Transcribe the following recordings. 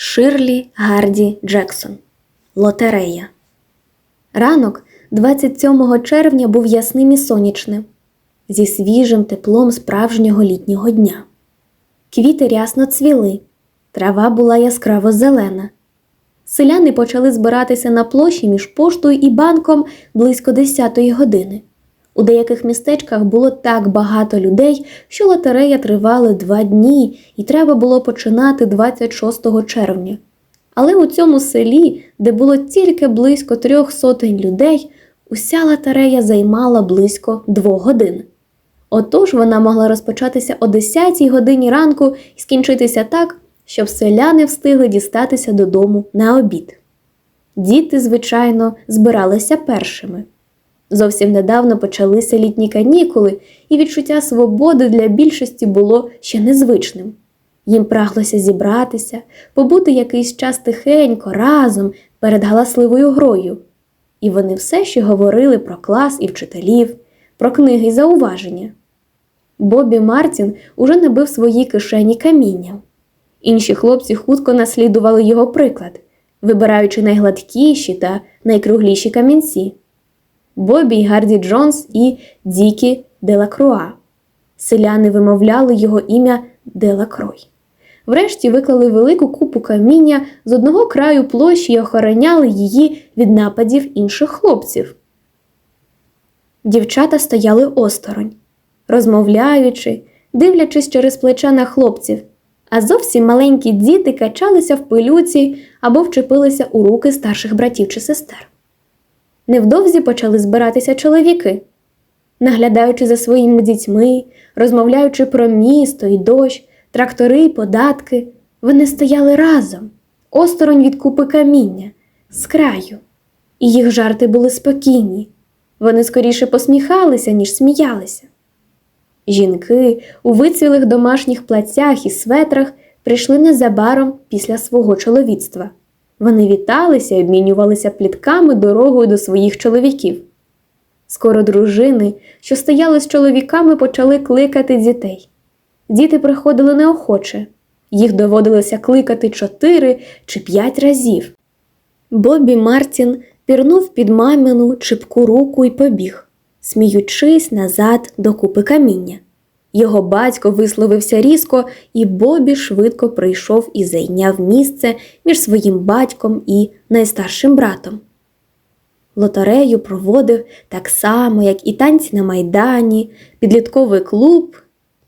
Ширлі Гарді Джексон. Лотерея. Ранок 27 червня був ясним і сонячним, зі свіжим теплом справжнього літнього дня. Квіти рясно цвіли, трава була яскраво зелена. Селяни почали збиратися на площі між поштою і банком близько 10 години. У деяких містечках було так багато людей, що лотерея тривала два дні і треба було починати 26 червня. Але у цьому селі, де було тільки близько трьох сотень людей, уся лотерея займала близько двох годин. Отож вона могла розпочатися о 10 годині ранку і скінчитися так, щоб селяни встигли дістатися додому на обід. Діти, звичайно, збиралися першими. Зовсім недавно почалися літні канікули, і відчуття свободи для більшості було ще незвичним. Їм праглося зібратися, побути якийсь час тихенько, разом перед галасливою грою. І вони все ще говорили про клас і вчителів, про книги й зауваження. Бобі Мартін уже набив своїй кишені камінням. Інші хлопці хутко наслідували його приклад, вибираючи найгладкіші та найкругліші камінці. Бобі Гарді Джонс і Дікі Делакруа. Селяни вимовляли його ім'я Делакрой. Врешті виклали велику купу каміння з одного краю площі і охороняли її від нападів інших хлопців. Дівчата стояли осторонь, розмовляючи, дивлячись через плече на хлопців, а зовсім маленькі діти качалися в пилюці або вчепилися у руки старших братів чи сестер. Невдовзі почали збиратися чоловіки, наглядаючи за своїми дітьми, розмовляючи про місто і дощ, трактори й податки, вони стояли разом, осторонь від купи каміння, з краю, і їх жарти були спокійні. Вони скоріше посміхалися, ніж сміялися. Жінки у вицвілих домашніх плацях і светрах прийшли незабаром після свого чоловіцтва. Вони віталися і обмінювалися плітками дорогою до своїх чоловіків. Скоро дружини, що стояли з чоловіками, почали кликати дітей. Діти приходили неохоче, їх доводилося кликати чотири чи п'ять разів. Бобі Мартін пірнув під мамину чіпку руку і побіг, сміючись назад до купи каміння. Його батько висловився різко, і Бобі швидко прийшов і зайняв місце між своїм батьком і найстаршим братом. Лотерею проводив так само, як і танці на майдані, підлітковий клуб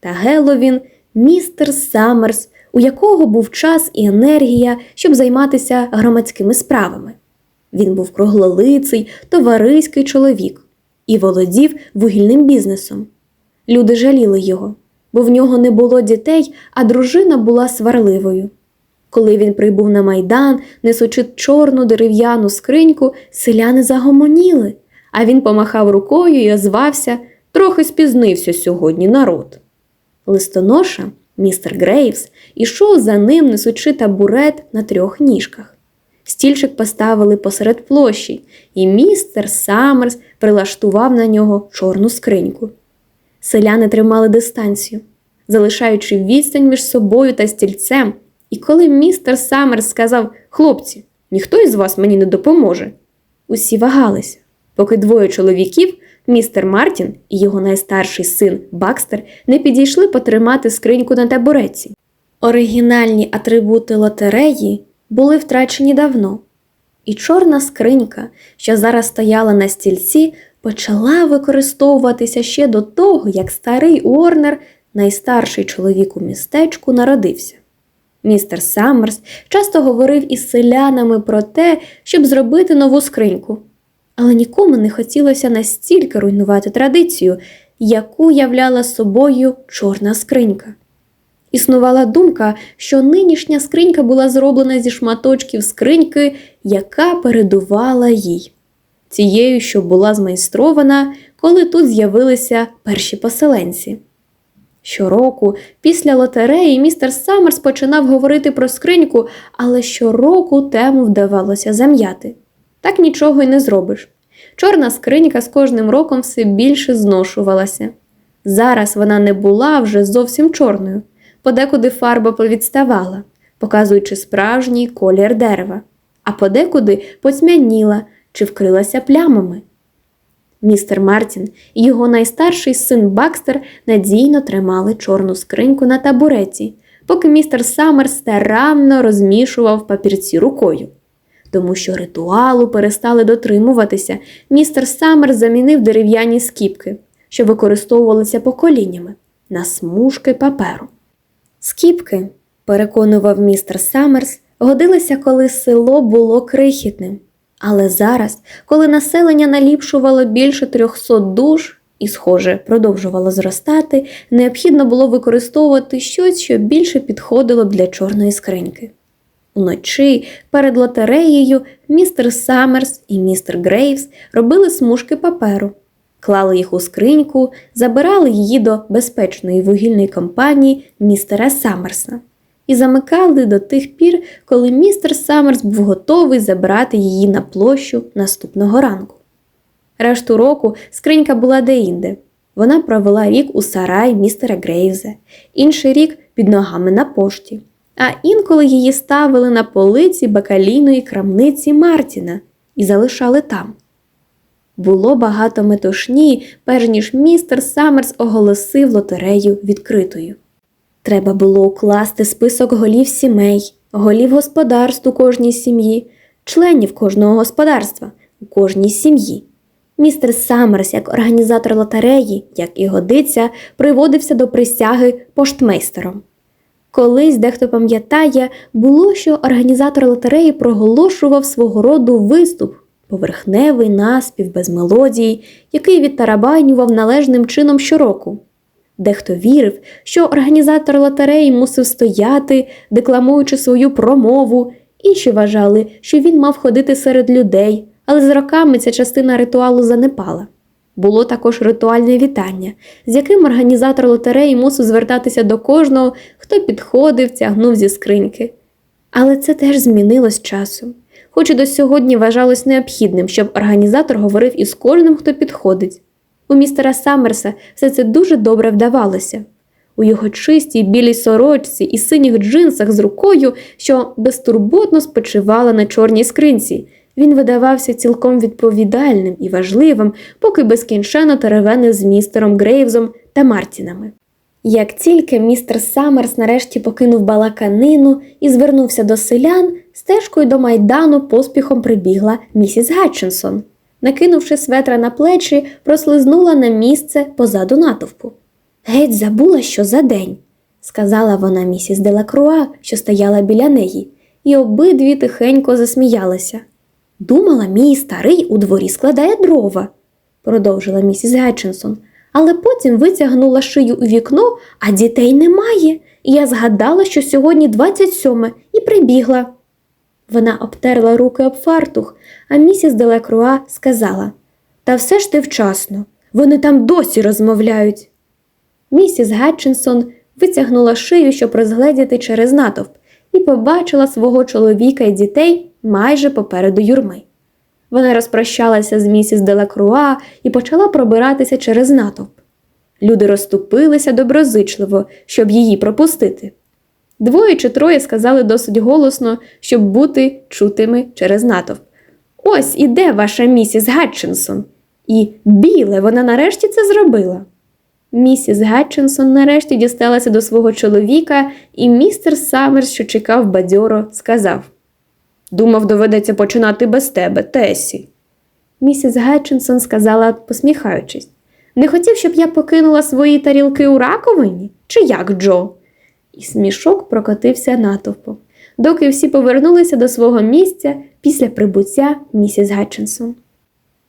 та Геловін, містер Саммерс, у якого був час і енергія, щоб займатися громадськими справами. Він був круглолиций, товариський чоловік і володів вугільним бізнесом. Люди жаліли його, бо в нього не було дітей, а дружина була сварливою. Коли він прибув на майдан, несучи чорну дерев'яну скриньку, селяни загомоніли, а він помахав рукою і озвався трохи спізнився сьогодні народ. Листоноша, містер Грейвс, ішов за ним, несучи табурет на трьох ніжках. Стільчик поставили посеред площі, і містер Саммерс прилаштував на нього чорну скриньку. Селяни тримали дистанцію, залишаючи відстань між собою та стільцем. І коли містер Саммерс сказав Хлопці, ніхто із вас мені не допоможе. Усі вагалися, поки двоє чоловіків, містер Мартін і його найстарший син Бакстер, не підійшли потримати скриньку на табуреці. Оригінальні атрибути лотереї були втрачені давно, і чорна скринька, що зараз стояла на стільці, почала використовуватися ще до того, як старий Уорнер, найстарший чоловік у містечку, народився. Містер Саммерс часто говорив із селянами про те, щоб зробити нову скриньку, але нікому не хотілося настільки руйнувати традицію, яку являла собою чорна скринька. Існувала думка, що нинішня скринька була зроблена зі шматочків скриньки, яка передувала їй, тією, що була змайстрована, коли тут з'явилися перші поселенці. Щороку, після лотереї, містер Саммерс починав говорити про скриньку, але щороку тему вдавалося зам'яти. Так нічого й не зробиш. Чорна скринька з кожним роком все більше зношувалася. Зараз вона не була вже зовсім чорною, подекуди фарба повідставала, показуючи справжній колір дерева, а подекуди поцьмяніла чи вкрилася плямами. Містер Мартін і його найстарший син Бакстер надійно тримали чорну скриньку на табуреті, поки містер Саммер старанно розмішував папірці рукою. Тому що ритуалу перестали дотримуватися, містер Саммер замінив дерев'яні скіпки, що використовувалися поколіннями, на смужки паперу. Скіпки, переконував містер Саммерс, годилися, коли село було крихітним. Але зараз, коли населення наліпшувало більше 300 душ і, схоже, продовжувало зростати, необхідно було використовувати щось, що більше підходило б для чорної скриньки. Уночі перед лотереєю містер Саммерс і містер Грейвс робили смужки паперу, клали їх у скриньку, забирали її до безпечної вугільної компанії містера Саммерса і замикали до тих пір, коли містер Саммерс був готовий забрати її на площу наступного ранку. Решту року скринька була деінде. Вона провела рік у сарай містера Грейвза, інший рік під ногами на пошті, а інколи її ставили на полиці бакалійної крамниці Мартіна і залишали там. Було багато метушні, перш ніж містер Саммерс оголосив лотерею відкритою. Треба було укласти список голів сімей, голів господарств у кожній сім'ї, членів кожного господарства у кожній сім'ї. Містер Саммерс, як організатор лотереї, як і годиться, приводився до присяги поштмейстером. Колись дехто пам'ятає, було, що організатор лотереї проголошував свого роду виступ, поверхневий наспів без мелодії, який відтарабанював належним чином щороку. Дехто вірив, що організатор лотереї мусив стояти, декламуючи свою промову, інші вважали, що він мав ходити серед людей, але з роками ця частина ритуалу занепала. Було також ритуальне вітання, з яким організатор лотереї мусив звертатися до кожного, хто підходив, тягнув зі скриньки. Але це теж змінилось часом. Хоч і до сьогодні вважалось необхідним, щоб організатор говорив із кожним, хто підходить. У містера Саммерса все це дуже добре вдавалося. У його чистій білій сорочці і синіх джинсах з рукою, що безтурботно спочивала на чорній скринці, він видавався цілком відповідальним і важливим, поки безкінченно теревенив з містером Грейвзом та Мартінами. Як тільки містер Саммерс нарешті покинув балаканину і звернувся до селян, стежкою до майдану поспіхом прибігла місіс Гатчинсон. Накинувши светра на плечі, прослизнула на місце позаду натовпу. Геть забула, що за день, сказала вона місіс Делакруа, що стояла біля неї, і обидві тихенько засміялися. Думала, мій старий у дворі складає дрова, продовжила місіс Гетчинсон, але потім витягнула шию у вікно, а дітей немає, і я згадала, що сьогодні 27 і прибігла. Вона обтерла руки об фартух, а місіс Делекруа сказала Та все ж ти вчасно, вони там досі розмовляють. Місіс Гатчинсон витягнула шию, щоб розгледіти через натовп, і побачила свого чоловіка і дітей майже попереду юрми. Вона розпрощалася з місіс Делакруа і почала пробиратися через натовп. Люди розступилися доброзичливо, щоб її пропустити. Двоє чи троє сказали досить голосно, щоб бути чутими через натовп. Ось іде ваша місіс Гатчинсон. І біле, вона нарешті це зробила. Місіс Гатчинсон нарешті дісталася до свого чоловіка, і містер Саммерс, що чекав бадьоро, сказав Думав, доведеться починати без тебе, Тесі. Місіс Гатчинсон сказала, посміхаючись, не хотів, щоб я покинула свої тарілки у раковині? Чи як, Джо? І смішок прокотився натовпом, доки всі повернулися до свого місця після прибуття місіс Гатчинсон.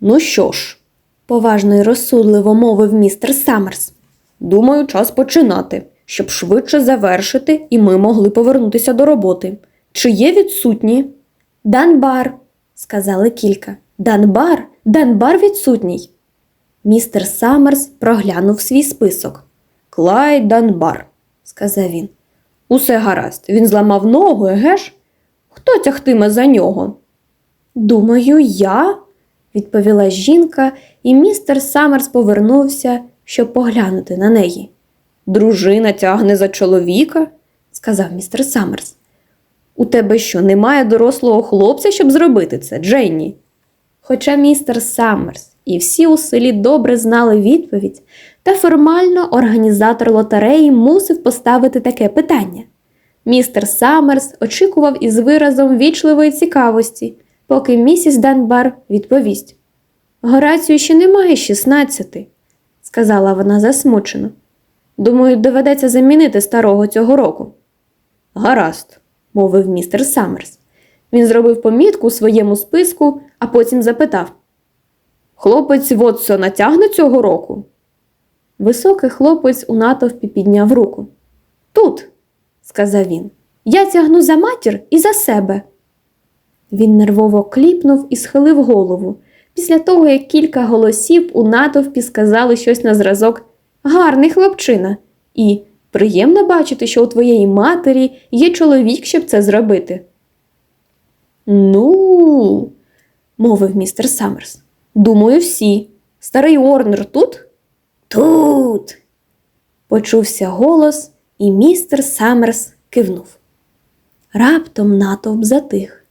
Ну що ж, поважно й розсудливо мовив містер Саммерс. Думаю, час починати, щоб швидше завершити, і ми могли повернутися до роботи. Чи є відсутні? Данбар, сказали кілька. Данбар, Данбар відсутній. Містер Саммерс проглянув свій список. Клайд Данбар, сказав він. Усе гаразд, він зламав ногу, еге ж? Хто тягтиме за нього? Думаю, я, відповіла жінка, і містер Саммерс повернувся, щоб поглянути на неї. Дружина тягне за чоловіка, сказав містер Саммерс. У тебе що, немає дорослого хлопця, щоб зробити це, Дженні? Хоча містер Саммерс і всі у селі добре знали відповідь, та формально організатор лотереї мусив поставити таке питання. Містер Саммерс очікував із виразом вічливої цікавості, поки місіс Данбар відповість. Горацію ще немає 16, сказала вона засмучено. Думаю, доведеться замінити старого цього року. Гаразд, мовив містер Саммерс. Він зробив помітку у своєму списку, а потім запитав: Хлопець Вотсона тягне цього року? Високий хлопець у натовпі підняв руку. Тут, сказав він, я тягну за матір і за себе. Він нервово кліпнув і схилив голову, після того, як кілька голосів у натовпі сказали щось на зразок Гарний хлопчина, і приємно бачити, що у твоєї матері є чоловік, щоб це зробити. Ну, мовив містер Саммерс. Думаю, всі. Старий Орнер тут? Тут. Почувся голос, і містер Саммерс кивнув. Раптом натовп затих,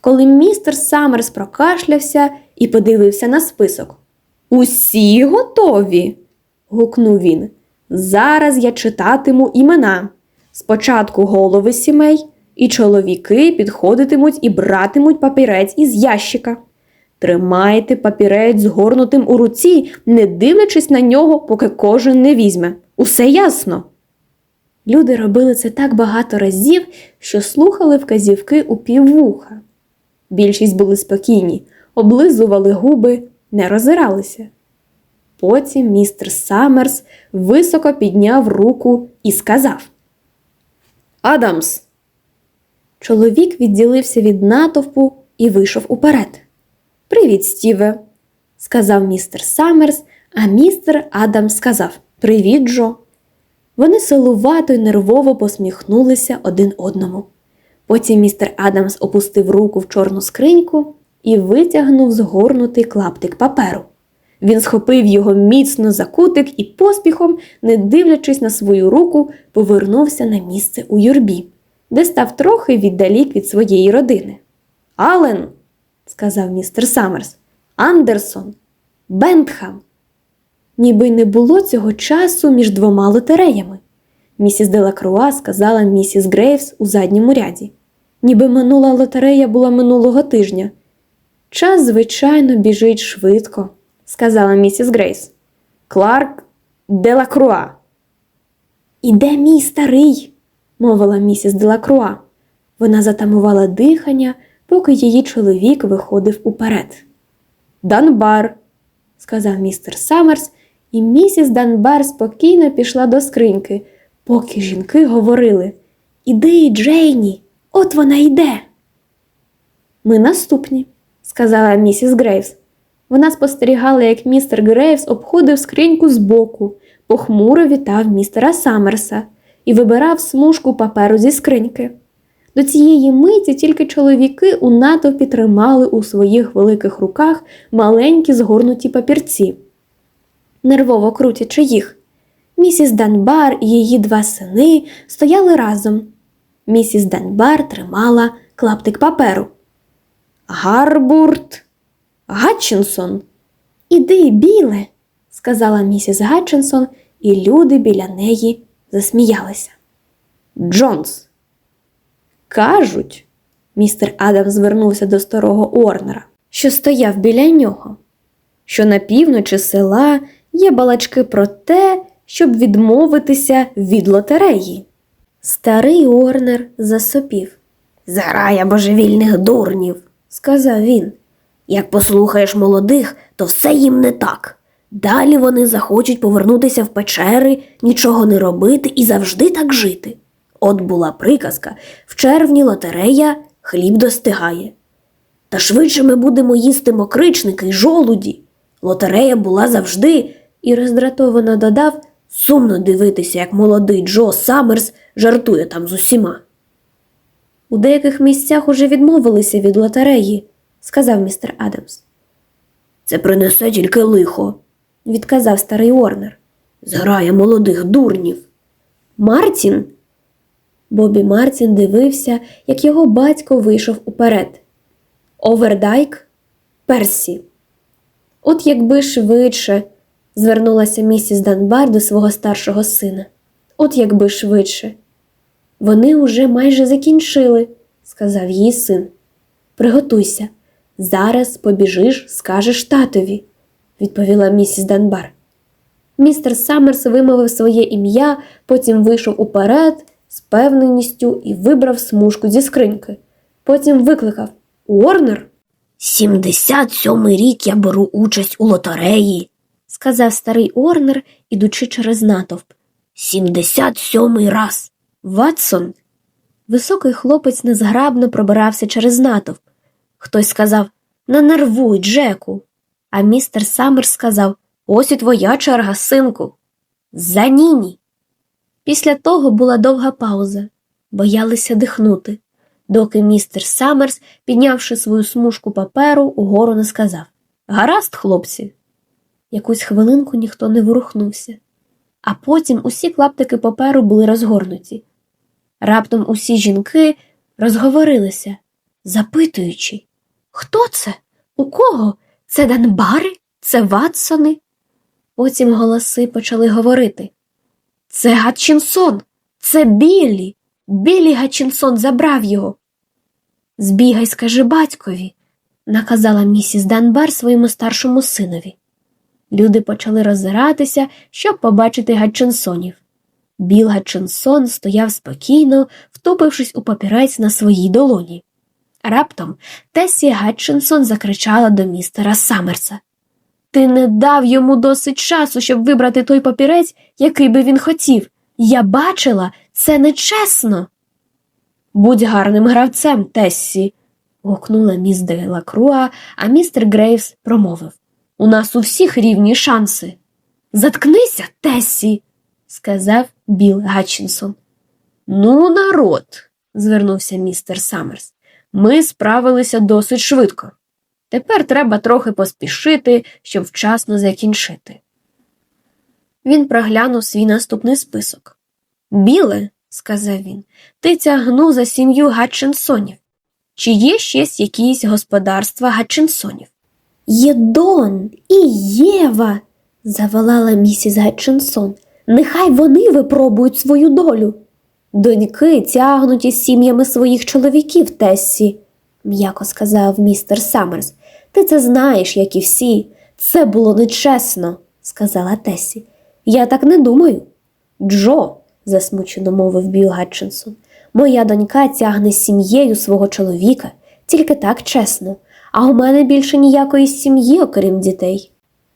коли містер Саммерс прокашлявся і подивився на список. Усі готові. гукнув він. Зараз я читатиму імена. Спочатку голови сімей, і чоловіки підходитимуть і братимуть папірець із ящика. Тримайте папірець згорнутим у руці, не дивлячись на нього, поки кожен не візьме. Усе ясно. Люди робили це так багато разів, що слухали вказівки у піввуха. Більшість були спокійні, облизували губи, не роззиралися. Потім містер Саммерс високо підняв руку і сказав Адамс. Чоловік відділився від натовпу і вийшов уперед. Привіт, Стіве, сказав містер Саммерс, а містер Адамс сказав Привіт, Джо. Вони силувато й нервово посміхнулися один одному. Потім містер Адамс опустив руку в чорну скриньку і витягнув згорнутий клаптик паперу. Він схопив його міцно за кутик і поспіхом, не дивлячись на свою руку, повернувся на місце у юрбі, де став трохи віддалік від своєї родини. Ален, сказав містер Саммерс, Андерсон, Бентхам. Ніби й не було цього часу між двома лотереями. Місіс Делакруа сказала місіс Грейвс у задньому ряді. Ніби минула лотерея була минулого тижня. Час, звичайно, біжить швидко, сказала місіс Грейс. Кларк Делакруа. Іде мій старий, мовила місіс Делакруа. Вона затамувала дихання, поки її чоловік виходив уперед. Данбар, сказав містер Саммерс, і місіс Данбар спокійно пішла до скриньки, поки жінки говорили Іди, Джейні, от вона йде. Ми наступні, сказала місіс Грейвс. Вона спостерігала, як містер Грейвс обходив скриньку збоку, похмуро вітав містера Саммерса і вибирав смужку паперу зі скриньки. До цієї миті тільки чоловіки у натовпі тримали у своїх великих руках маленькі згорнуті папірці, нервово крутячи їх. Місіс Данбар і її два сини стояли разом. Місіс Данбар тримала клаптик паперу. Гарбурт Гатчинсон. Іди, біле, сказала місіс Гатчинсон, і люди біля неї засміялися. Джонс. Кажуть, містер Адам звернувся до старого Орнера, що стояв біля нього, що на півночі села є балачки про те, щоб відмовитися від лотереї. Старий Орнер засопів. Зарая божевільних дурнів, сказав він. Як послухаєш молодих, то все їм не так. Далі вони захочуть повернутися в печери, нічого не робити і завжди так жити. От була приказка в червні лотерея хліб достигає. Та швидше ми будемо їсти мокричники й жолуді. Лотерея була завжди, і роздратовано додав сумно дивитися, як молодий Джо Саммерс жартує там з усіма. У деяких місцях уже відмовилися від лотереї, сказав містер Адамс. Це принесе тільки лихо, відказав старий Орнер. Зграє молодих дурнів. Мартін. Бобі Мартін дивився, як його батько вийшов уперед. Овердайк Персі. От якби швидше, звернулася місіс Данбар до свого старшого сина. От якби швидше. Вони уже майже закінчили, сказав її син. Приготуйся. Зараз побіжиш, скажеш татові, відповіла місіс Данбар. Містер Саммерс вимовив своє ім'я, потім вийшов уперед з певненістю і вибрав смужку зі скриньки. Потім викликав Уорнер. Сімдесят сьомий рік я беру участь у лотереї. сказав старий Уорнер, ідучи через натовп. Сімдесят сьомий раз. Ватсон. Високий хлопець незграбно пробирався через натовп. Хтось сказав Не нервуй, Джеку. А містер Саммерс сказав Ось і твоя черга, синку. За ніні. Після того була довга пауза. Боялися дихнути, доки містер Саммерс, піднявши свою смужку паперу, угору не сказав Гаразд, хлопці. Якусь хвилинку ніхто не ворухнувся, а потім усі клаптики паперу були розгорнуті. Раптом усі жінки розговорилися, запитуючи, хто це? У кого? Це Данбари? Це Ватсони? Потім голоси почали говорити. Це Гатчинсон, це Біллі. Біллі Гатчинсон забрав його. Збігай, скажи батькові, наказала місіс Данбар своєму старшому синові. Люди почали роззиратися, щоб побачити Гатчинсонів. Біл Гатчинсон стояв спокійно, втупившись у папірець на своїй долоні. Раптом Тесі Гатчинсон закричала до містера Саммерса. Ти не дав йому досить часу, щоб вибрати той папірець, який би він хотів. Я бачила, це нечесно. Будь гарним гравцем, Тессі, гукнула міс де Лакруа, а містер Грейвс промовив. У нас у всіх рівні шанси. Заткнися, Тессі, сказав Біл Гатчинсон. Ну, народ, звернувся містер Саммерс. Ми справилися досить швидко. Тепер треба трохи поспішити, щоб вчасно закінчити. Він проглянув свій наступний список. Біле, сказав він, ти тягнув за сім'ю Гатчинсонів. Чи є щось якісь господарства Гатчинсонів? Є Дон і Єва, заволала місіс Гатчинсон. Нехай вони випробують свою долю. Доньки тягнуть із сім'ями своїх чоловіків, Тессі, м'яко сказав містер Саммерс. Ти це знаєш, як і всі. Це було нечесно, сказала Тесі. Я так не думаю. Джо, засмучено мовив Білл Гатчинсон, моя донька тягне сім'єю свого чоловіка, тільки так чесно, а у мене більше ніякої сім'ї, окрім дітей.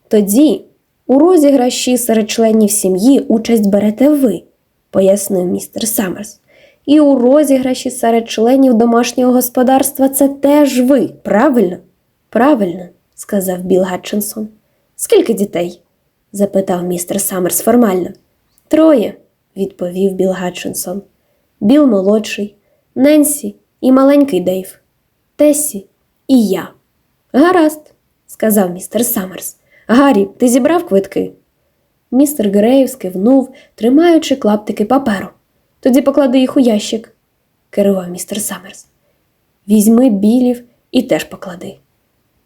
Тоді у розіграші серед членів сім'ї участь берете ви, пояснив містер Саммерс. І у розіграші серед членів домашнього господарства це теж ви, правильно? Правильно, сказав Біл Гатчинсон. Скільки дітей? запитав містер Саммерс формально. Троє, відповів Біл Гатчинсон. Біл молодший, Ненсі і маленький Дейв, Тесі і я. Гаразд, сказав містер Саммерс. Гаррі, ти зібрав квитки? Містер Грейвс кивнув, тримаючи клаптики паперу. Тоді поклади їх у ящик, керував містер Саммерс. Візьми білів і теж поклади.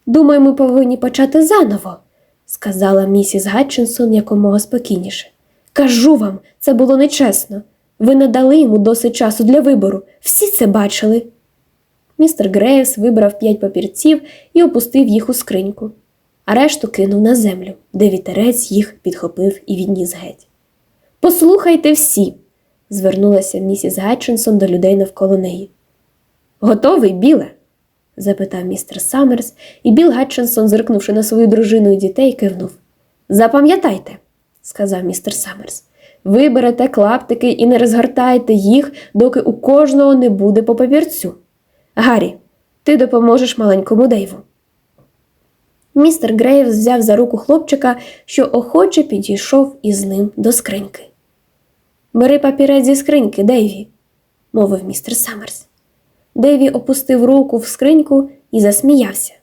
Думаю, ми повинні почати заново, сказала місіс Гатчинсон якомога спокійніше. Кажу вам, це було нечесно. Ви не дали йому досить часу для вибору. Всі це бачили. Містер Грейвс вибрав п'ять папірців і опустив їх у скриньку, а решту кинув на землю, де вітерець їх підхопив і відніс геть. Послухайте всі, звернулася місіс Гатчинсон до людей навколо неї. Готовий, біле? Запитав містер Саммерс, і Біл Гатчинсон, зиркнувши на свою дружину і дітей, кивнув. Запам'ятайте, сказав містер Саммерс, ви берете клаптики і не розгортаєте їх, доки у кожного не буде по папірцю. Гаррі, ти допоможеш маленькому Дейву. Містер Грейвс взяв за руку хлопчика, що охоче підійшов із ним до скриньки. Бери папірець зі скриньки, Дейві, мовив містер Саммерс. Дейві опустив руку в скриньку і засміявся.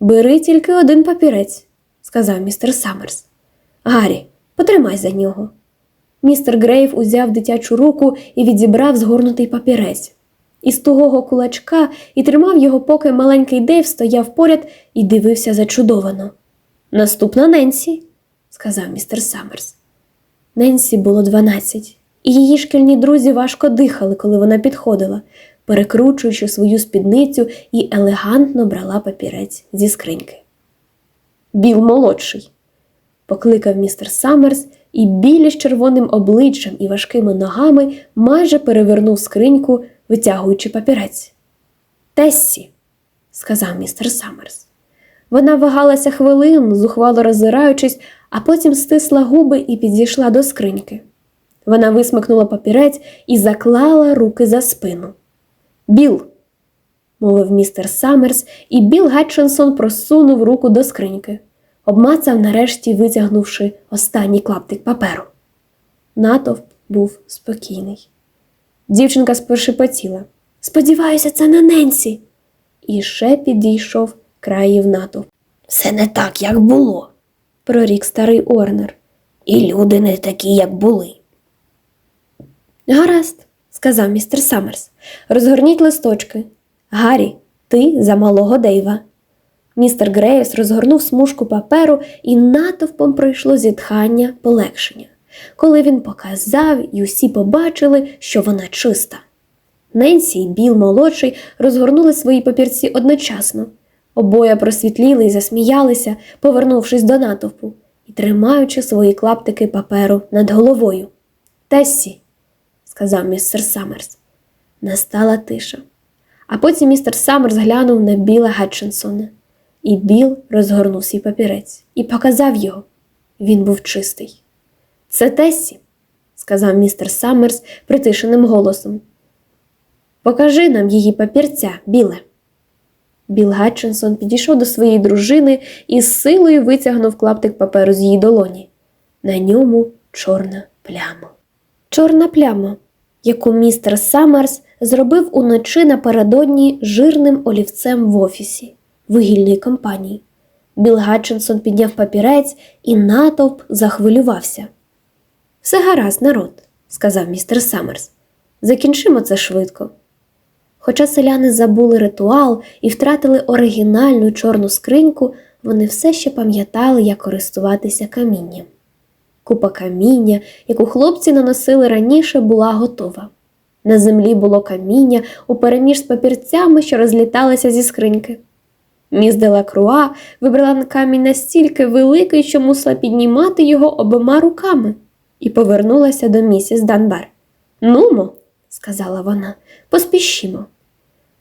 Бери тільки один папірець, сказав містер Саммерс. Гаррі, потримай за нього. Містер Грейв узяв дитячу руку і відібрав згорнутий папірець. Із тугого кулачка і тримав його, поки маленький Дейв стояв поряд і дивився зачудовано. Наступна Ненсі, сказав містер Саммерс. Ненсі було дванадцять, і її шкільні друзі важко дихали, коли вона підходила, перекручуючи свою спідницю і елегантно брала папірець зі скриньки. Біл молодший, покликав містер Саммерс, і білі з червоним обличчям і важкими ногами майже перевернув скриньку, витягуючи папірець. Тессі, сказав містер Саммерс. Вона вагалася хвилину, зухвало роззираючись, а потім стисла губи і підійшла до скриньки. Вона висмикнула папірець і заклала руки за спину. Біл, мовив містер Саммерс, і Біл Гатчинсон просунув руку до скриньки, обмацав нарешті, витягнувши останній клаптик паперу. Натовп був спокійний. Дівчинка спершепотіла. Сподіваюся, це не Ненсі. І ще підійшов країв натовп. Все не так, як було. Прорік старий Орнер. І люди не такі, як були. Гаразд, сказав містер Саммерс. Розгорніть листочки. Гаррі, ти за малого Дейва. Містер Грейвс розгорнув смужку паперу і натовпом пройшло зітхання полегшення, коли він показав, і усі побачили, що вона чиста. Ненсі і Біл молодший розгорнули свої папірці одночасно. Обоє просвітліли і засміялися, повернувшись до натовпу і тримаючи свої клаптики паперу над головою. Тессі, сказав містер Саммерс. Настала тиша. А потім містер Саммерс глянув на Біла Гатчинсона, і Біл розгорнув свій папірець і показав його. Він був чистий. Це Тессі, сказав містер Саммерс притишеним голосом. Покажи нам її папірця, Біле. Біл Гатчинсон підійшов до своєї дружини і з силою витягнув клаптик паперу з її долоні. На ньому чорна пляма. Чорна пляма, яку містер Саммерс зробив уночі напередодні жирним олівцем в офісі вугільної компанії. Біл Гатчинсон підняв папірець і натовп захвилювався. Все гаразд, народ, сказав містер Саммерс. Закінчимо це швидко. Хоча селяни забули ритуал і втратили оригінальну чорну скриньку, вони все ще пам'ятали, як користуватися камінням. Купа каміння, яку хлопці наносили раніше, була готова. На землі було каміння упереміж з папірцями, що розліталися зі скриньки. Міс Делакруа вибрала камінь настільки великий, що мусила піднімати його обома руками, і повернулася до місіс Данбар. Нумо, сказала вона, поспішімо.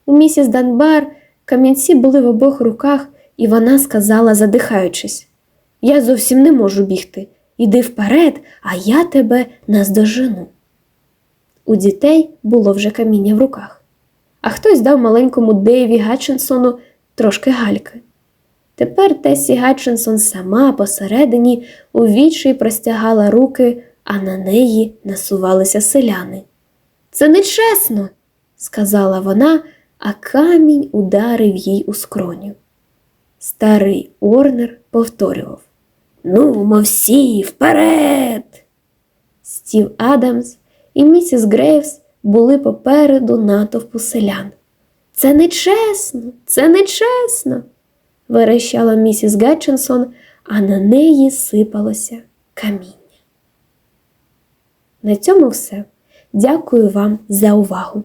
У місіс Данбар камінці були в обох руках, і вона сказала, задихаючись: Я зовсім не можу бігти. Іди вперед, а я тебе наздожену. У дітей було вже каміння в руках, а хтось дав маленькому Дейві Гатчинсону трошки гальки. Тепер Тесі Гатчинсон сама посередині у відчай простягала руки, а на неї насувалися селяни. Це нечесно, сказала вона, а камінь ударив їй у скроню. Старий Орнер повторював Ну, мо всі, вперед. Стів Адамс і місіс Грейвс були попереду натовпу селян. Це нечесно, це нечесно, верещала місіс Гетчинсон, а на неї сипалося каміння. На цьому все. Дякую вам за увагу.